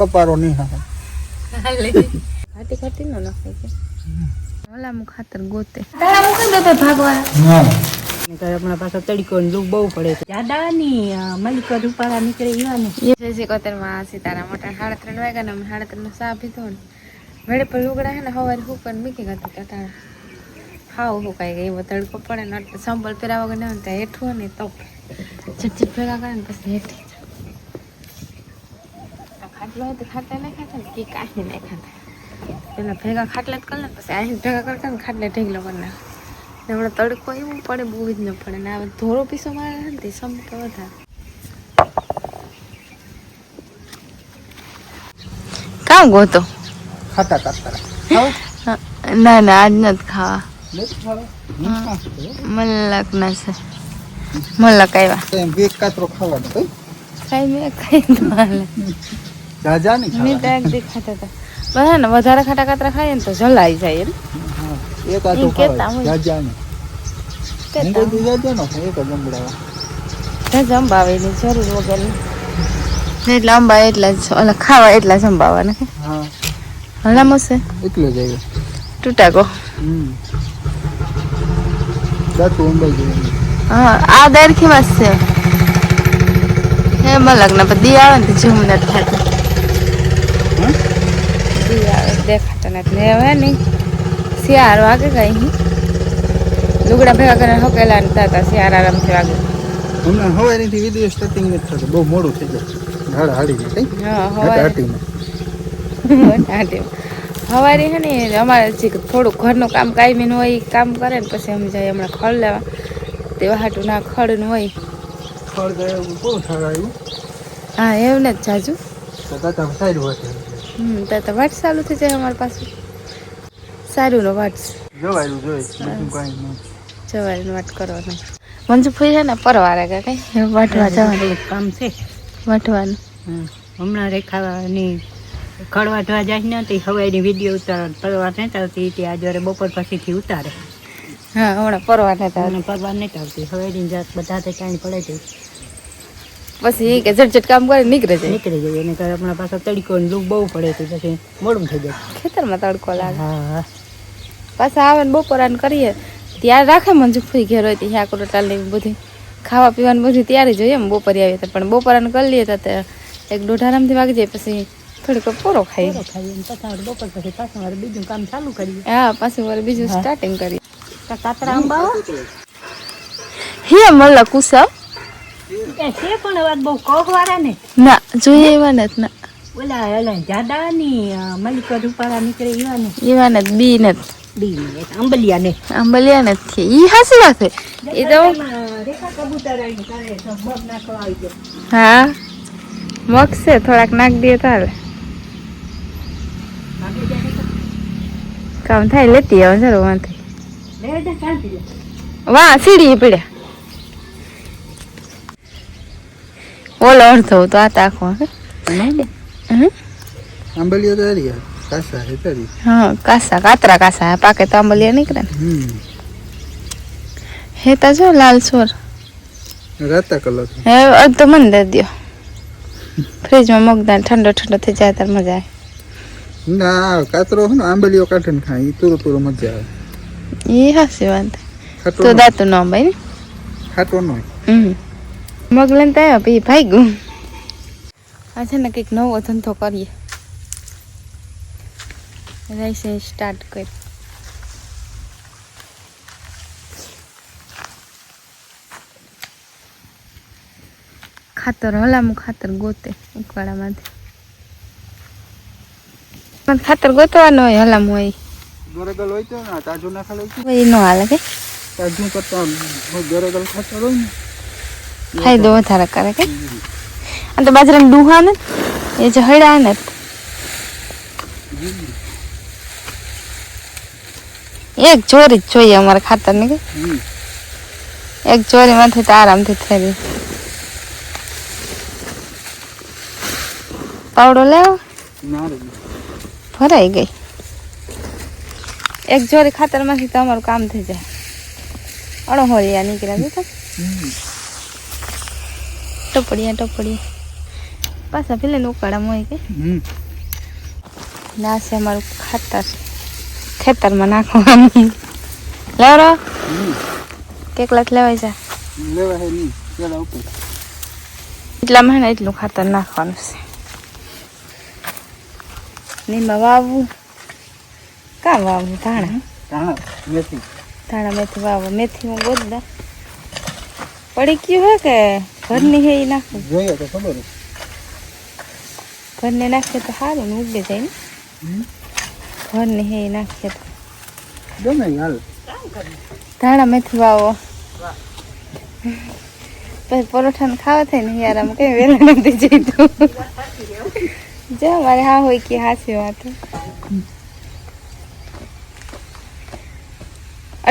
કપારો નહીં હાલે. ખાટી ખાટી નો નાખે કે મુ ખાતર ગોતે. તારા મૂકી દો તો ભાગવા. ના. હમણાં પાછો તડકો ને લૂ બહુ પડે છે. જાડા ની મલિક રૂપાળા નીકળે એવા ને જય શ્રી કોતરમાં સીતારા મોટા સાડા ત્રણ વાગ્યા ને અમે સાડા ત્રણ ચા પીધો ને. વેડે પર લુગડા હે ને હવારે હુકર મૂકી ગયું ટાટા હાવ હુકાઈ ગઈ એવો તડકો પડે ને. એટલે સંભળ પહેરાવા વગર ને હેઠું ને તો ચટચટ ભેગા કરે ને પછી હેઠી. ખાટલો હોય તો ખાટલા નહીં ખાતા ને કે કાંઈ નહીં ખાતા પેલા ભેગા ખાટલા જ કરે લે પછી અહીં ભેગા કરતા ને ખાટલા ઢેગલો કરી નાખે ને હમણાં તડકો એવું પડે બહુ જ ન પડે. ને હવે ધોરો પીસો મારે નથી સમતો વધારે. કામ ગોતો ખાતા કાતરા ના ના આજ નથી ખાવા? મલક ના છે. મલક આવ્યા કાતરો ખાવાનો કઈ ખાઈ મેં ખાઈ તો હાલે જાજા નહીં મેં તો એક દી ખાતા હતા. બધા ને વધારે ખાટા ખાતરા ખાઈએ ને તો જલાઈ જાય એમ. હા, એક કહેતા હોય. જાજા હું નો એક જ જરૂર વગરની. એટલે અંબા એટલા જ ઓલા ખાવા એટલા જંબાવાના હા. હલામો છે એટલો જ આવ્યો. ટૂટાકો હમ. દાંતું અંબાઈ ગયું હા આ દરખી માં છે. હે મલક ના પછી આવે ને તો ઝૂમ નથી થતું હા? દી આવે દેખાતા નથી. ને હવે નહીં શિયાળ વાગે કઈ લુગડા ભેગા કરીને હકેલા ને તાતા શિયાળ આરામથી વાગે. હમણાં હવારીથી વીડિયો સ્ટાર્ટિંગ નથી થતું. બહુ મોડું થઈ જાય હાડ હાડી કઈ? હા હવારે. હવારે હે ને અમારે જે થોડુંક ઘરનું કામ કાયમી હોય કામ કરે ને પછી અમે જાય હમણાં ખડ લેવા. તે હાટું ના ખડનું હોય. ખડ એવું કોણ થાય આવ્યું હા એવું ને જ જાજુ. તો દાદા સારું હોય હમ તો તો વાટ ચાલુ થઈ જાય અમારી પાસે. સારું નો વાટ. જવાયું. જોઈ જવાની વાટ કરવાનો. મંજુ ફઈ છે ને પરવારે કે કઈ? વાટવા જવાનું. કામ છે. વાટવાનું. હમ. હમણાં રેખાની ખડવાટવા જાય ને તે હવાઈની વીડિયો ઉતાર પરવા નહીં આવતી તે આજે બપોર પછીથી ઉતારે. હા હમણાં પરવાને નહીં અને પરવા નહીં આવતી હવાઈની જાત બધા તે કાંઈ પડે છે. પછી કે ઝટઝટ કામ કરી નીકળે જાય. નીકળી જાય. એને કારણે આપણા પાછો તડકો ને લૂક બહુ પડે તો પછી મોડું થઈ જાય. ખેતરમાં તડકો લાગે. હા પાછા આવે ને બપોરાને કરીએ. ત્યારે રાખે મને ફૂઈ ઘેર હોય ત્યાં કોટાલ ને બધી. ખાવા પીવાનું બધું ત્યારે જોઈએ એમ બપોરે આવીએ તો પણ બપોરાને કરી લઈએ તો એક દોઢ આરામથી વાગી જાય પછી થોડીક પૂરો વળી બપોર પછી પાછું મારે બીજું કામ ચાલુ કરીએ. હા પાછું મારે બીજું સ્ટાર્ટિંગ કરીએ. કાતરા અંબાવો? હે મલ્લા કુસા. છે પણ વાત બહુ કોહવાળા ને? ના જોઈએ એવા નથી ના. ઓલા ઓલા જાડા ની મલિક રૂપાળા નીકળે એવા ને? એવા નથી બી નથી બી ને એક ને. આંબલિયા નથી ઈ હાસી વાત છે એ તો રેખા કબૂતર આવીને કરે તો મગ નાખવા આવી જાય હા. મગશે થોડાક નાખ દે તો હાલે ભાગી જાય તો કામ થાય લેતી આવે જરૂર વાંધો વાહ સીડી પડ્યા. ઓલો અડધો તો આ તાખો આંબલિયા તો હારી કાસા હેતારી હા કાસા કાતરા કાસા. પાકે તો આંબલિયા નીકળે ને. હમ. હે તા જો લાલ સોર રાતા કલર. હે અડધો મને દે દ્યો. ફ્રીજમાં મગદાન ઠંડો ઠંડો થઈ જાય ત્યારે મજા આવે. ના કાતરો હું આંબલીઓ કાઢીને ખાય. એ તુરો તુરો મજા આવે. એ હાસી વાત. તો દાતું ન ભાઈ ને? ખાટો ન. હમ. મગ લઈને તો આવ્યા પછી ભાઈ ગયું. આ છે ને કંઈક નવો ધંધો કરીએ. રાઈસે સ્ટાર્ટ કરી ખાતર હલામું ખાતર ગોતે ઉકવાડામાંથી. ખાતર ગોતવાનું હોય હલામું હોય. ગોરેગલ હોય તો ને તાજુ ના ખાલે એ ન હાલે કે? તાજુ કરતા ગોરેગલ ખાતર હોય ને. ફાયદો વધારે કરે કે? અને તો બાજરાના ડુહા ને? એ જે હળા ને. એક ચોરી જ જોઈએ અમારે ખાતર ને કે? એક ચોરી માંથી તો આરામથી થઈ રહી. પાવડો લેવો? ભરાઈ ગઈ. એક ચોરી ખાતરમાંથી તો અમારું કામ થઈ જાય. અણહોળિયા નીકળ્યા, જોતા? હમ. ટપડીયા ટપડીયા પાછા પેલે ઉકાળામાં હોય કે? ના છે અમારું ખાતર. ખેતરમાં નાખવાનું. લેવરો કેટલાક લેવાય છે લેવાય નહીં પેલા ઉપર. એટલા મહિના એટલું ખાતર નાખવાનું છે. નીમાં વાવવું. કાં વાવવું? ધાણા. ધાણા મેથી. ધાણા મેથી વાવો. મેથી હું ગોદા પડી ગયું હે કે? ઘરની હે ઈ નાખું. જોઈએ તો ખબર ઘરને નાખીએ તો સારું ને ઉગે જાય ને. ઘરને હે નાખીએ તો. ગમે હાલ. ધાણા મેથી વાવો પછી પરોઠા ને ખાવા થાય ને યાર આમ કઈ વેલા નથી જઈતું. જો મારે હા હોય કે હાસી વાત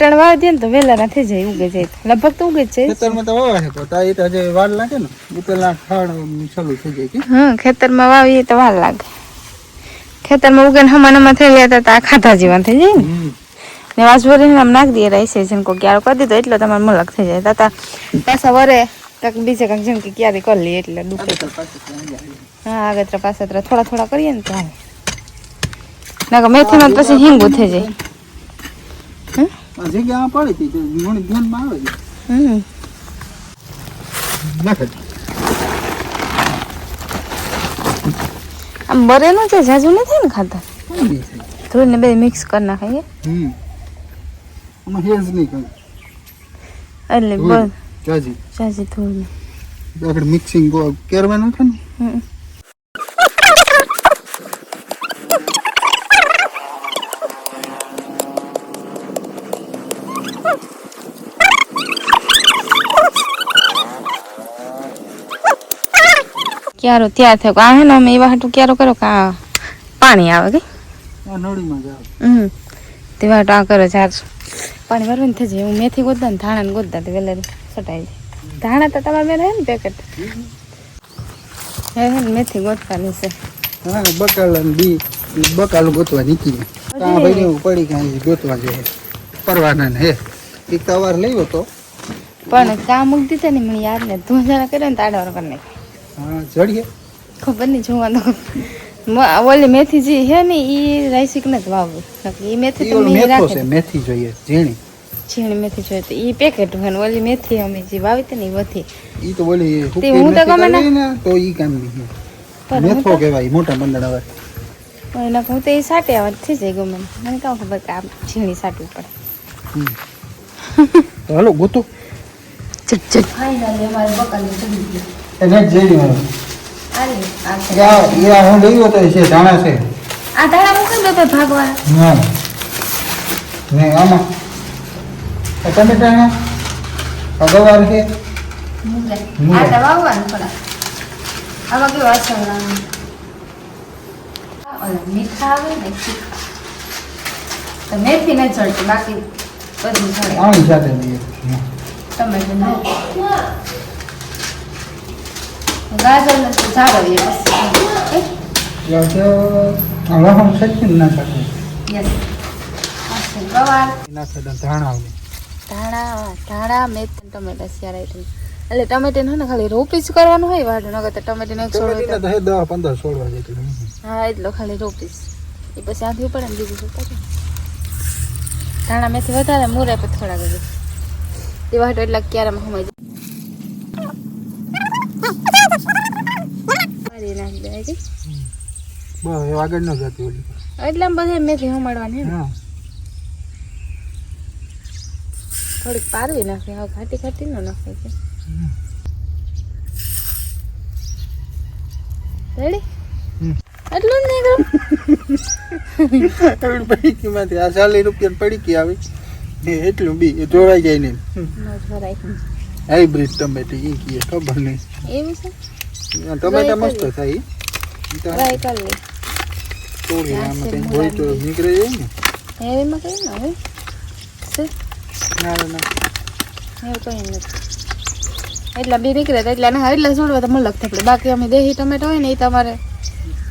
અટાણ વાવ દે ને તો વેલા ના થઈ જાય ઉગે જાય લગભગ તો ઉગે જાય. ખેતરમાં તો વાવા છે તો એ તો હજી વાર લાગે ને પેલા ખાડ ચાલુ થઈ જાય કે? હા ખેતરમાં વાવીએ તો વાર લાગે. ખેતરમાં ઉગે ને હમણાં હમણાં થઈ ગયા તો આ ખાધા જીવન થઈ જાય ને. ને વાસ ભરીને આમ નાખી દઈએ રાઈસ જેમ કોઈ ક્યારે કરી દીધો એટલે તમારે મલક થઈ જાય. તાતા પાછા વરે કાંક બીજે કાંક જેમ કે ક્યારે કરી લઈએ એટલે દુખે હા આગળ પાછળ થોડા થોડા કરીએ ને તો. નાખો ના મેથીમાં પછી હિંગું થઈ જાય. જગ્યામાં પડી હતી તો ઘણી ધ્યાનમાં આવે છે. હમ. નાખે. આમ બરેલું છે જાજુ નથી ને ખાતા. ધોઈને બે મિક્સ કરી નાખાય હમ. આમાં હેજ નહીં કઈ એટલે. બસ. જાજી. જાજી ધોઈને. આગળ મિક્સિંગ કેરવા છે ને? હમ. ક્યારો ત્યાર થયો? આ હે ને અમે એવા હાટું ક્યારો કરો કે આ પાણી આવે કે? હમ. તેવા હાટું આ કરો ચાર પાણી ભરવાનું થઈ જાય હું મેથી ગોદતા ને ધાણા ને ગોદતા તે વેલા સટાઈ જાય ધાણા તો તમારે મેં રહે ને પેકેટ હે હે ને મેથી ગોતવાની છે. બકાલા બકાલ બી બકાલું ગોતવા નીકળી કા ભાઈ પડી કે અહીં ગોતવા જોઈએ પરવાના ને હે. એક તવાર લઈ તો. પણ કામ મૂકી દીધા ને મને યાદ ને તું જરા કરે ને તાડા વાર કરી નાખી હા જડીએ. ખબર નહીં જોવાનું ઓલી મેથી જે હે ને એ રાઈસિક ને વાવવું. નકર ઈ મેથી ઈ તો ઓલું મેં મેથો રાખી છે મેથી જોઈએ ઝીણી. ઝીણી મેથી જોઈએ તો એ પેકેટ હોય ઓલી મેથી અમે જે વાવી હતી ને એ વધી. એ તો ઓલી હું તો ગમે ને તો એ કામ નહીં મેથો કહેવાય મોટા મંડળ આવે. એના હું તો એ સાટે આવે થઈ જાય ગમે. મને. મને કાં ખબર કે આ ઝીણી સાટવી પડે. હાલો ગોતો. ચટ ચટ. ફાઈનલી અમારે બકાલી ચડી ગઈ. એને જ જઈ છે. યા હું લઈ તો છે ધાણા છે. આ ધાણા મૂકી દો તો ભાગવા. હા ને આમાં. આ ટમેટા ને આ ગવાર છે. આ તો વાવવાનું આમાં કેવું અસર મીઠા આવે ને તો મેથી ન ચડતી બાકી બધું ચડે આની સાથે ને. ગાજર ને જાળવીએ પછી. યા તો આ લહણ ના શકે યસ ગવાર. ના સાથે ધાણા આવે ધાણા ધાણા મેથી ને ટમેટા શિયાળ આઈટમ એટલે ટમેટી ને ખાલી રોપી જ કરવાનું હોય વાડું નગર તો ટમેટી એક દસ પંદર છોડવા જેટલું હા એટલો ખાલી રોપીસ એ પછી આંધી પડે ને બીજું શું કરે ધાણા મેથી વધારે મૂરે પછી થોડા એ વાટો એટલા ક્યારેમાં સમય મારી નાખી દે કે બસ એ આગળ ન જતી ઓલી એટલે આમ બધે મેથી હમાડવાની ને થોડીક પારવી નાખે હવે ઘાટી ઘાટી ન નાખે છે. રેડી? એટલું જ નહીં કરું પડીકીમાંથી આ ચાલીસ રૂપિયા પડીકી આવી. એટલું બી જોડાઈ જાય ને હાઈબ્રિડ ટમેટો એ કીએ ખબર નહીં. એવું છે? ટમેટા મસ્ત થાય ઈ. ઈ તો ટ્રાય કરી લે. તોડી આમાં કંઈ હોય તો મુલાની. જાય ને. એવીમાં કઈ ના હોય. છે? ના ના એવું કઈ નથી. એટલા બી નીકળે એટલા ના એટલા છોડવા તો મલક થપડે બાકી અમે દેહી ટમેટો હોય ને એ તમારે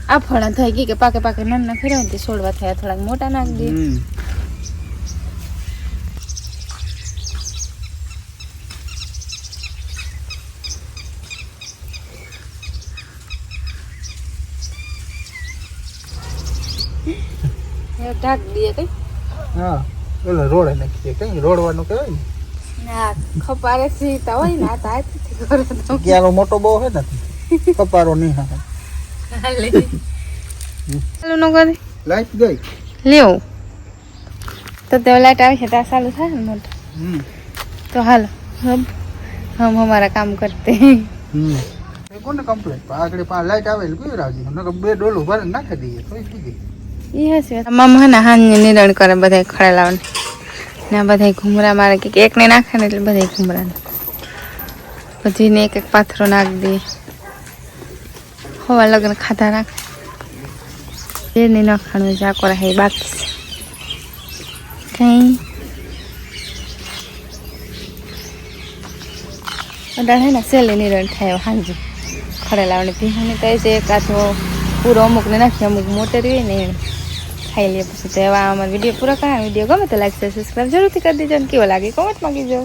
આફળા થઈ ગઈ કે પાકે પાકે નાના ફેરવે ને છોડવા થયા. થોડાક મોટા નાખી દઈએ હમ. ઢાક દે કઈ? હા પેલો રોડે નાખી દે કઈ રોડવાનું કહેવાય ને? ના ખપારે સીતા હોય ને આ તો હાથથી કરો તો. ક્યારો મોટો બહુ હે ને કપારો નહીં હા હાલે ચાલુ ન કરી લાઈટ ગઈ? લેવું. તો તે લાઈટ આવી છે ત્યાં ચાલુ થાય ને મોટો. હમ. તો હાલો હમ હમ અમારા કામ કરતે. હમ. કોને કમ્પ્લેટ આગળ પા લાઈટ આવે એટલે કોઈ રાજી નકર બે ડોલું ભરે નાખી દઈએ તો થઈ ગઈ એ હશે મમ્મા ને હાંજે નિરણ કરે બધા ખડેલાઓને ને. બધા ઘૂમરા મારે કે એકને નાખે ને એટલે બધા ઘૂમરાને પછી ને એક એક પાથરો નાખી દે. હોવા લગ્ન ખાધા નાખે જે નહીં નાખવાનું જાકો રાખે બાકી કઈ? અડાળ હે ને સેલી નિરણ થાય હાંજે. ખડેલાઓને પીવાની કહે છે એક આથો પૂરો અમુકને નાખી, અમુક મોટર હોય ને એને. ખાઈ લઈએ પછી તો એવા અમારો વીડિયો પૂરો કરાય વીડિયો ગમે તો લાગશે સબસ્ક્રાઈબ જરૂરથી કરી દેજો અને કેવો લાગે કોમેન્ટમાં કીજો